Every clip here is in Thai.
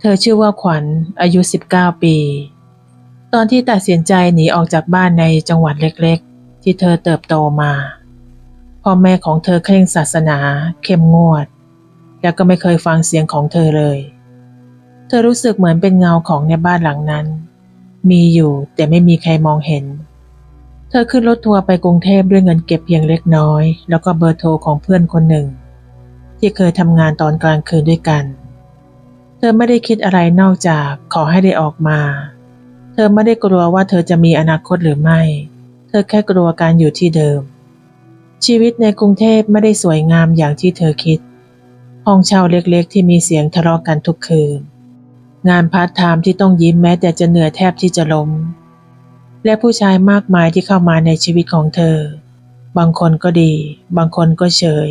เธอชื่อว่าขวัญอายุ 19 ปี ตอนที่ตัดสินใจหนีออกจากบ้านในจังหวัดเล็กๆ ที่เธอเติบโตมาพ่อแม่ของเธอเคร่งศาสนาเข้มงวด แล้วก็ไม่เคยฟังเสียงของเธอเลย เธอรู้สึกเหมือนเป็นเงาของในบ้านหลังนั้น มีอยู่แต่ไม่มีใครมองเห็น เธอขึ้นรถทัวร์ไปกรุงเทพด้วยเงินเก็บเพียงเล็กน้อย แล้วก็เบอร์โทรของเพื่อนคนหนึ่ง ที่เคยทำงานตอนกลางคืนด้วยกันเเธอไม่ได้คิดอะไรนอกจากขอให้ได้ออกมา เธอไม่ได้กลัวว่าเธอจะมีอนาคตหรือไม่ เธอแค่กลัวการอยู่ที่เดิม ชีวิตในกรุงเทพไม่ได้สวยงามอย่างที่เธอคิด ห้องเช่าเล็กๆ ที่มีเสียงทะเลาะกันทุกคืน งานพาร์ทไทม์ที่ต้องยิ้มแม้แต่จะเหนื่อยแทบที่จะล้ม และผู้ชายมากมายที่เข้ามาในชีวิตของเธอ บางคนก็ดี บางคนก็เฉย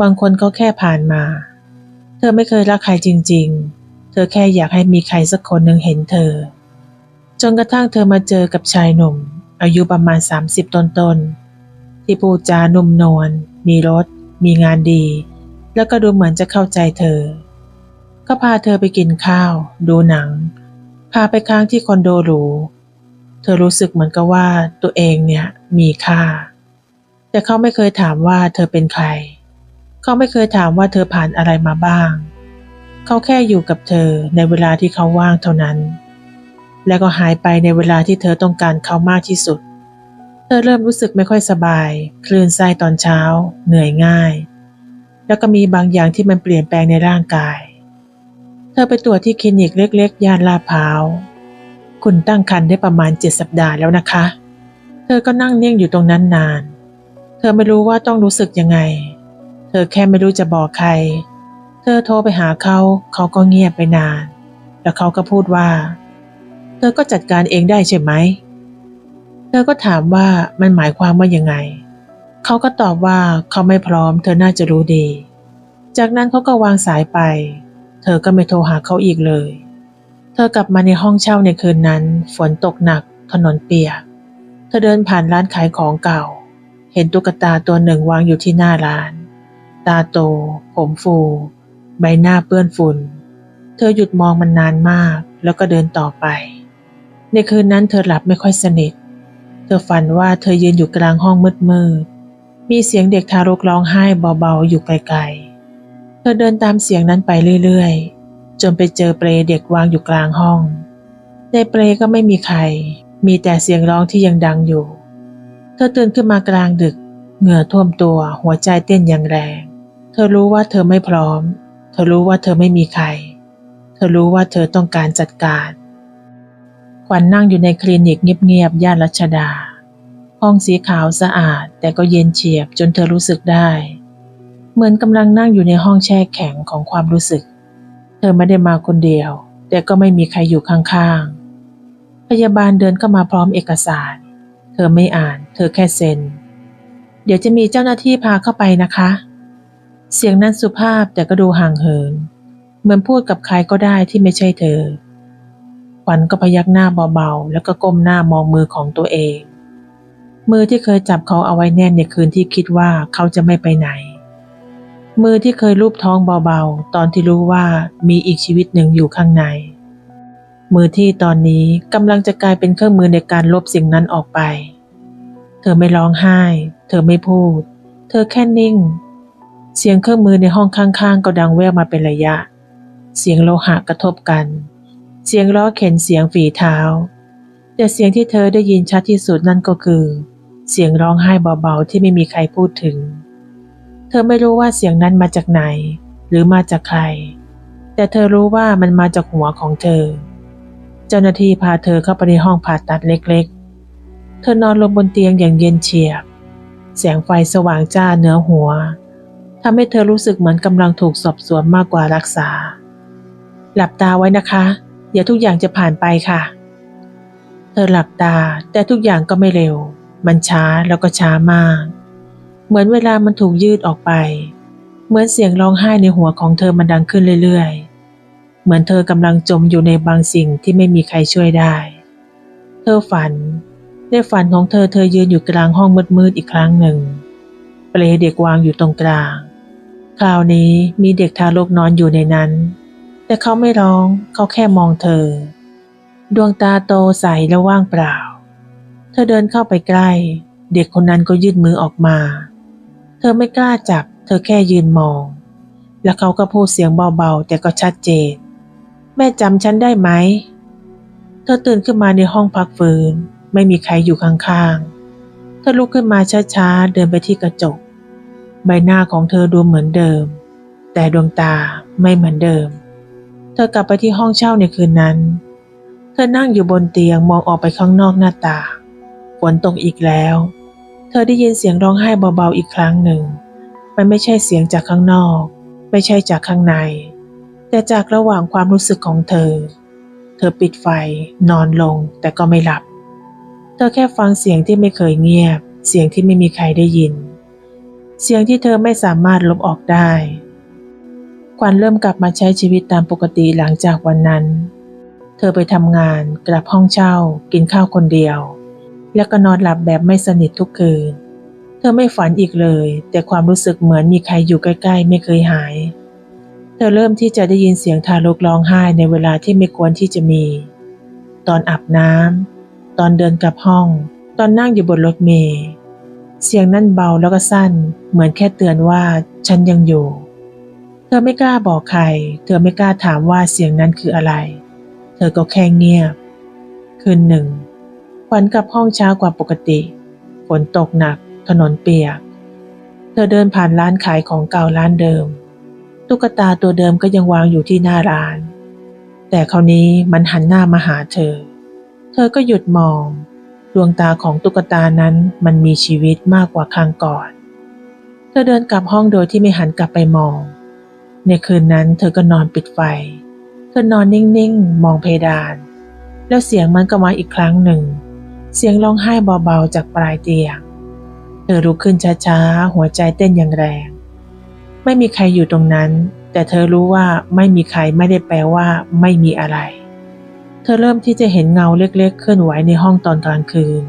บางคนก็แค่ผ่านมา เธอไม่เคยรักใครจริง ๆ เธอแค่อยากให้มีใครสักคนหนึ่งเห็นเธอ จนกระทั่งเธอมาเจอกับชายหนุ่ม อายุประมาณ 30 ต้นๆ ที่พูดจานุ่มนวล มีรถ มีงานดี แล้วก็ดูเหมือนจะเข้าใจเธอ ก็พาเธอไปกินข้าว ดูหนัง พาไปค้างที่คอนโดหรู เธอรู้สึกเหมือนกับว่าตัวเองเนี่ยมีค่า แต่เขาไม่เคยถามว่าเธอเป็นใคร เขาไม่เคยถามว่าเธอผ่านอะไรมาบ้าง เขาแค่อยู่กับเธอในเวลาที่เขาว่างเท่านั้น แล้วก็หายไปในเวลาที่เธอต้องการเขามากที่สุด เธอเริ่มรู้สึกไม่ค่อยสบาย คลื่นไส้ตอนเช้า เหนื่อยง่าย แล้วก็มีบางอย่างที่มันเปลี่ยนแปลงในร่างกาย เธอไปตรวจที่คลินิกเล็กๆ ย่านลาดพร้าว คุณตั้งครรภ์ได้ประมาณเจ็ดสัปดาห์แล้วนะคะ เธอก็นั่งนิ่งอยู่ตรงนั้นนาน เธอไม่รู้ว่าต้องรู้สึกยังไง เธอแค่ไม่รู้จะบอกใคร เธอโทรไปหาเขา เขาก็เงียบไปนาน แล้วเขาก็พูดว่า เธอก็จัดการเองได้ใช่ไหม เธอก็ถามว่ามันหมายความว่ายังไง เขาก็ตอบว่าเขาไม่พร้อม เธอน่าจะรู้ดี จากนั้นเขาก็วางสายไป เธอก็ไม่โทรหาเขาอีกเลย เธอกลับมาในห้องเช่าในคืนนั้น ฝนตกหนัก ถนนเปียก เธอเดินผ่านร้านขายของเก่า เห็นตุ๊กตาตัวหนึ่งวางอยู่ที่หน้าร้าน ตาโต ผมฟู ใบหน้าเปื้อนฝุ่น เธอหยุดมองมันนานมากแล้วก็เดินต่อไป ในคืนนั้นเธอหลับไม่ค่อยสนิท เธอฝันว่าเธอยืนอยู่กลางห้องมืดๆ มีเสียงเด็กทารกร้องไห้เบาๆอยู่ไกลๆ เธอเดินตามเสียงนั้นไปเรื่อยๆ จนไปเจอเปลเด็กวางอยู่กลางห้อง ในเปลก็ไม่มีใคร มีแต่เสียงร้องที่ยังดังอยู่ เธอตื่นขึ้นมากลางดึก เหงื่อท่วมตัวหัวใจเต้นอย่างแรง ธอรู้ว่าเธอไม่พร้อม เธอรู้ว่าเธอไม่มีใคร เธอรู้ว่าเธอต้องการจัดการ ขวัญนนั่งอยู่ในคลินิกเงียบๆ ย่านรัชดา ห้องสีขาวสะอาด แต่ก็เย็นเฉียบจนเธอรู้สึกได้ เหมือนกำลังนั่งอยู่ในห้องแช่แข็งของความรู้สึก เธอไม่ได้มาคนเดียว แต่ก็ไม่มีใครอยู่ข้างๆ พยาบาลเดินเข้ามาพร้อมเอกสาร เธอไม่อ่าน เธอแค่เซ็น เดี๋ยวจะมีเจ้าหน้าที่พาเข้าไปนะคะ เสียงนั้นสุภาพแต่ก็ดูห่างเหิน เหมือนพูดกับใครก็ได้ที่ไม่ใช่เธอ ขวัญก็พยักหน้าเบาๆ แล้วก็ก้มหน้ามองมือของตัวเอง มือที่เคยจับเขาเอาไว้แน่นในคืนที่คิดว่าเขาจะไม่ไปไหน มือที่เคยลูบท้องเบาๆ ตอนที่รู้ว่ามีอีกชีวิตหนึ่งอยู่ข้างใน มือที่ตอนนี้กำลังจะกลายเป็นเครื่องมือในการลบสิ่งนั้นออกไป เธอไม่ร้องไห้ เธอไม่พูด เธอแค่นิ่ง เสียงเครื่องมือในห้องข้างๆ ก็ดังแว่วมาเป็นระยะ เสียงโลหะกระทบกัน เสียงล้อเข็นเสียงฝีเท้า แต่เสียงที่เธอได้ยินชัดที่สุดนั่นก็คือ เสียงร้องไห้เบาๆที่ไม่มีใครพูดถึง เธอไม่รู้ว่าเสียงนั้นมาจากไหน หรือมาจากใคร แต่เธอรู้ว่ามันมาจากหัวของเธอ เจ้าหน้าที่พาเธอเข้าไปในห้องผ่าตัดเล็กๆ เธอนอนลงบนเตียงอย่างเย็นเฉียบ แสงไฟสว่างจ้าเหนือหัว ทำให้เธอรู้สึกเหมือนกำลังถูกสอบสวนมากกว่ารักษา หลับตาไว้นะคะ เดี๋ยวทุกอย่างจะผ่านไปค่ะ เธอหลับตาแต่ทุกอย่างก็ไม่เร็ว มันช้าแล้วก็ช้ามาก เหมือนเวลามันถูกยืดออกไป เหมือนเสียงร้องไห้ในหัวของเธอมันดังขึ้นเรื่อยๆ เหมือนเธอกำลังจมอยู่ในบางสิ่งที่ไม่มีใครช่วยได้ เธอฝันในฝันของเธอเธอยืนอยู่กลางห้องมืดๆอีกครั้งหนึ่ง เปลเด็กวางอยู่ตรงกลาง คราวนี้มีเด็กทารกนอนอยู่ในนั้น แต่เขาไม่ร้องเขาแค่มองเธอ ดวงตาโตใสและว่างเปล่า เธอเดินเข้าไปใกล้ เด็กคนนั้นก็ยื่นมือออกมา เธอไม่กล้าจับ เธอแค่ยืนมอง แล้วเขาก็พูดเสียงเบาๆ แต่ก็ชัดเจน แม่จำฉันได้ไหม เธอตื่นขึ้นมาในห้องพักฟื้น ไม่มีใครอยู่ข้างๆ เธอลุกขึ้นมาช้าๆ เดินไปที่กระจก ใบหน้าของเธอดูเหมือนเดิม แต่ดวงตาไม่เหมือนเดิม เธอกลับไปที่ห้องเช่าในคืนนั้น เธอนั่งอยู่บนเตียงมองออกไปข้างนอกหน้าต่างฝนตกอีกแล้ว เธอได้ยินเสียงร้องไห้เบาๆอีกครั้งหนึ่ง มันไม่ใช่เสียงจากข้างนอก ไม่ใช่จากข้างใน แต่จากระหว่างความรู้สึกของเธอ เธอปิดไฟนอนลงแต่ก็ไม่หลับ เธอแค่ฟังเสียงที่ไม่เคยเงียบ เสียงที่ไม่มีใครได้ยิน เสียงที่เธอไม่สามารถลบออกได้ควันเริ่มกลับมาใช้ชีวิตตามปกติหลังจากวันนั้น เธอไปทำงาน กลับห้องเช่า กินข้าวคนเดียว แล้วก็นอนหลับแบบไม่สนิททุกคืน เธอไม่ฝันอีกเลย แต่ความรู้สึกเหมือนมีใครอยู่ใกล้ ๆ ไม่เคยหาย เธอเริ่มที่จะได้ยินเสียงทารกร้องไห้ในเวลาที่ไม่ควรที่จะมี ตอนอาบน้ำตอนเดินกลับห้อง ตอนนั่งอยู่บนรถเมล์ เสียงนั่นเบาแล้วก็สั้น เหมือนแค่เตือนว่าฉันยังอยู่ เธอไม่กล้าบอกใคร เธอไม่กล้าถามว่าเสียงนั้นคืออะไร เธอก็แค่เงียบ คืนหนึ่งขวัญกลับห้องเช้ากว่าปกติ ฝนตกหนัก ถนนเปียก เธอเดินผ่านร้านขายของเก่าร้านเดิม ตุ๊กตาตัวเดิมก็ยังวางอยู่ที่หน้าร้าน แต่คราวนี้มันหันหน้ามาหาเธอ เธอก็หยุดมอง ดวงตาของตุ๊กตานั้นมันมีชีวิตมากกว่าครั้งก่อน เธอเดินกลับห้องโดยที่ไม่หันกลับไปมอง ในคืนนั้นเธอก็นอนปิดไฟ เธอนอนนิ่งๆ มองเพดาน แล้วเสียงมันก็มาอีกครั้งหนึ่ง เสียงร้องไห้เบาๆจากปลายเตียง เธอลุกขึ้นช้าๆ หัวใจเต้นอย่างแรง ไม่มีใครอยู่ตรงนั้น แต่เธอรู้ว่าไม่มีใครไม่ได้แปลว่าไม่มีอะไร ธอเริ่มที่จะเห็นเงาเล็กๆ เคลื่อนไหวในห้องตอนกลางคืน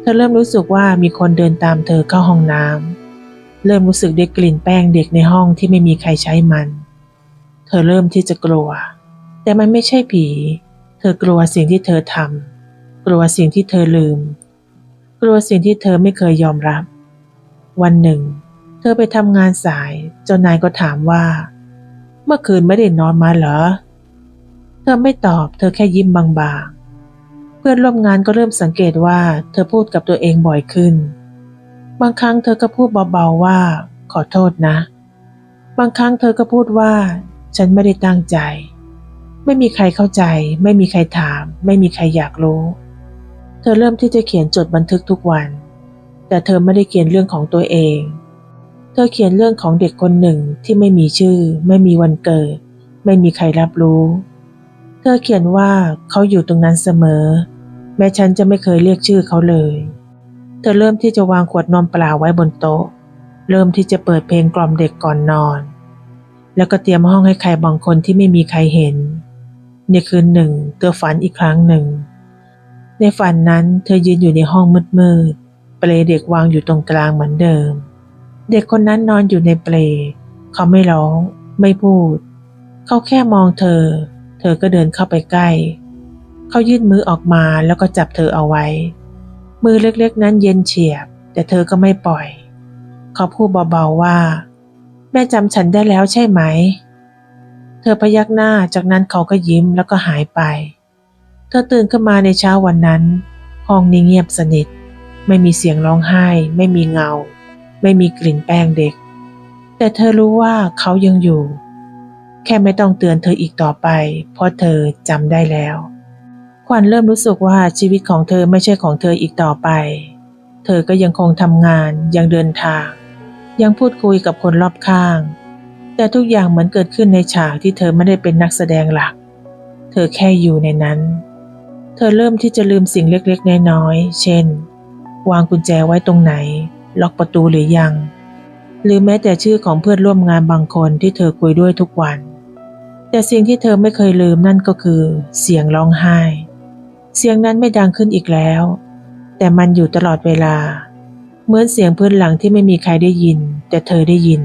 เธอเริ่มรู้สึกว่ามีคนเดินตามเธอเข้าห้องน้ำ เริ่มรู้สึกได้กลิ่นแป้งเด็กในห้องที่ไม่มีใครใช้มัน เธอเริ่มที่จะกลัว แต่มันไม่ใช่ผี เธอกลัวสิ่งที่เธอทำ กลัวสิ่งที่เธอลืม กลัวสิ่งที่เธอไม่เคยยอมรับ วันหนึ่ง เธอไปทำงานสาย เจ้านายก็ถามว่า เมื่อคืนไม่ได้นอนมาเหรอ ธอไม่ตอบ เธอแค่ยิ้มบางๆ เพื่อนร่วมงานก็เริ่มสังเกตว่า เธอพูดกับตัวเองบ่อยขึ้น บางครั้งเธอก็พูดเบาๆว่า ขอโทษนะ บางครั้งเธอก็พูดว่า ฉันไม่ได้ตั้งใจ ไม่มีใครเข้าใจ ไม่มีใครถาม ไม่มีใครอยากรู้ เธอเริ่มที่จะเขียนจดบันทึกทุกวัน แต่เธอไม่ได้เขียนเรื่องของตัวเอง เธอเขียนเรื่องของเด็กคนหนึ่งที่ไม่มีชื่อ ไม่มีวันเกิด ไม่มีใครรับรู้ ธอเขียนว่าเขาอยู่ตรงนั้นเสมอ แม้ฉันจะไม่เคยเรียกชื่อเขาเลย เธอเริ่มที่จะวางขวดนมเปล่าไว้บนโต๊ะ เริ่มที่จะเปิดเพลงกล่อมเด็กก่อนนอน แล้วก็เตรียมห้องให้ใครบางคนที่ไม่มีใครเห็น ในคืนหนึ่ง เธอฝันอีกครั้งหนึ่ง ในฝันนั้นเธอยืนอยู่ในห้องมืดๆเปลเด็กวางอยู่ตรงกลางเหมือนเดิม เด็กคนนั้นนอนอยู่ในเปลเขาไม่ร้อง ไม่พูด เขาแค่มองเธอ เธอก็เดินเข้าไปใกล้ เขายื่นมือออกมาแล้วก็จับเธอเอาไว้ มือเล็กๆ นั้นเย็นเฉียบ แต่เธอก็ไม่ปล่อย เขาพูดเบาๆว่า แม่จำฉันได้แล้วใช่ไหม เธอพยักหน้าจากนั้นเขาก็ยิ้มแล้วก็หายไป เธอตื่นขึ้นมาในเช้าวันนั้น ห้องนี้เงียบสนิท ไม่มีเสียงร้องไห้ ไม่มีเงา ไม่มีกลิ่นแป้งเด็ก แต่เธอรู้ว่าเขายังอยู่ แค่ไม่ต้องเตือนเธออีกต่อไป เพราะเธอจำได้แล้ว ขวัญเริ่มรู้สึกว่าชีวิตของเธอไม่ใช่ของเธออีกต่อไป เธอก็ยังคงทำงานยังเดินทาง ยังพูดคุยกับคนรอบข้าง แต่ทุกอย่างเหมือนเกิดขึ้นในฉากที่เธอไม่ได้เป็นนักแสดงหลัก เธอแค่อยู่ในนั้น เธอเริ่มที่จะลืมสิ่งเล็กๆน้อยๆเช่น วางกุญแจไว้ตรงไหน ล็อกประตูหรือยัง หรือแม้แต่ชื่อของเพื่อนร่วมงานบางคนที่เธอคุยด้วยทุกวัน แต่สิ่งที่เธอไม่เคยลืมนั่นก็คือ เสียงร้องไห้ เสียงนั้นไม่ดังขึ้นอีกแล้ว แต่มันอยู่ตลอดเวลา เหมือนเสียงพื้นหลังที่ไม่มีใครได้ยิน แต่เธอได้ยิน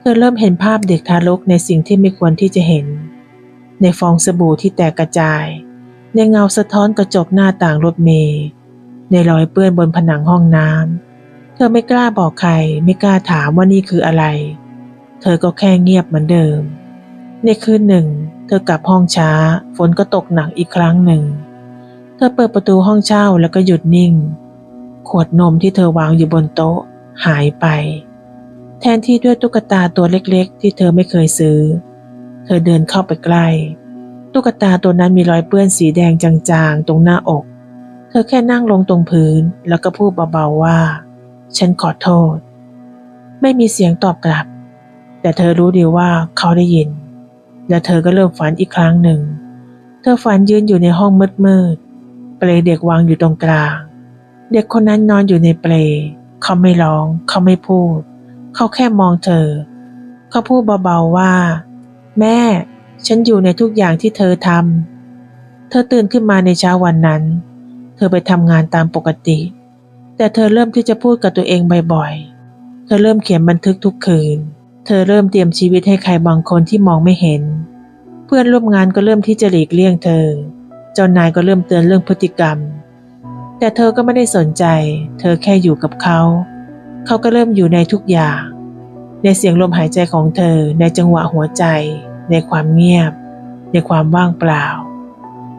เธอเริ่มเห็นภาพเด็กทารกในสิ่งที่ไม่ควรที่จะเห็น ในฟองสบู่ที่แตกกระจาย ในเงาสะท้อนกระจกหน้าต่างรถเมล์ในรอยเปื้อนบนผนังห้องน้ำเธอไม่กล้าบอกใคร ไม่กล้าถามว่านี่คืออะไร เธอก็แค่เงียบเหมือนเดิม ในคืนหนึ่ง เธอกลับห้องช้า ฝนก็ตกหนักอีกครั้งหนึ่ง เธอเปิดประตูห้องเช่าแล้วก็หยุดนิ่ง ขวดนมที่เธอวางอยู่บนโต๊ะ หายไป แทนที่ด้วยตุ๊กตาตัวเล็กๆ ที่เธอไม่เคยซื้อ เธอเดินเข้าไปใกล้ ตุ๊กตาตัวนั้นมีรอยเปื้อนสีแดงจางๆ ตรงหน้าอก เธอแค่นั่งลงตรงพื้น แล้วก็พูดเบาๆว่า ฉันขอโทษ ไม่มีเสียงตอบกลับ แต่เธอรู้ดีว่าเขาได้ยิน และเธอก็เริ่มฝันอีกครั้งหนึ่ง เธอฝันยืนอยู่ในห้องมืดๆเปลเด็กวางอยู่ตรงกลาง เด็กคนนั้นนอนอยู่ในเปลเขาไม่ร้อง เขาไม่พูด เขาแค่มองเธอ เขาพูดเบาๆว่า แม่ ฉันอยู่ในทุกอย่างที่เธอทำเธอตื่นขึ้นมาในเช้าวันนั้น เธอไปทำงานตามปกติ แต่เธอเริ่มที่จะพูดกับตัวเองบ่อยๆ เธอเริ่มเขียนบันทึกทุกคืน เธอเริ่มเตรียมชีวิตให้ใครบางคนที่มองไม่เห็น เพื่อนร่วมงานก็เริ่มที่จะหลีกเลี่ยงเธอ เจ้านายก็เริ่มเตือนเรื่องพฤติกรรม แต่เธอก็ไม่ได้สนใจ เธอแค่อยู่กับเขา เขาก็เริ่มอยู่ในทุกอย่าง ในเสียงลมหายใจของเธอ ในจังหวะหัวใจ ในความเงียบ ในความว่างเปล่า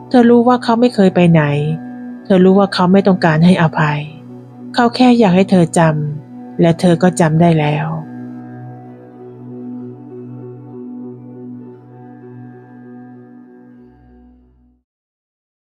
เธอรู้ว่าเขาไม่เคยไปไหน เธอรู้ว่าเขาไม่ต้องการให้อภัย เขาแค่อยากให้เธอจำและเธอก็จำได้แล้ว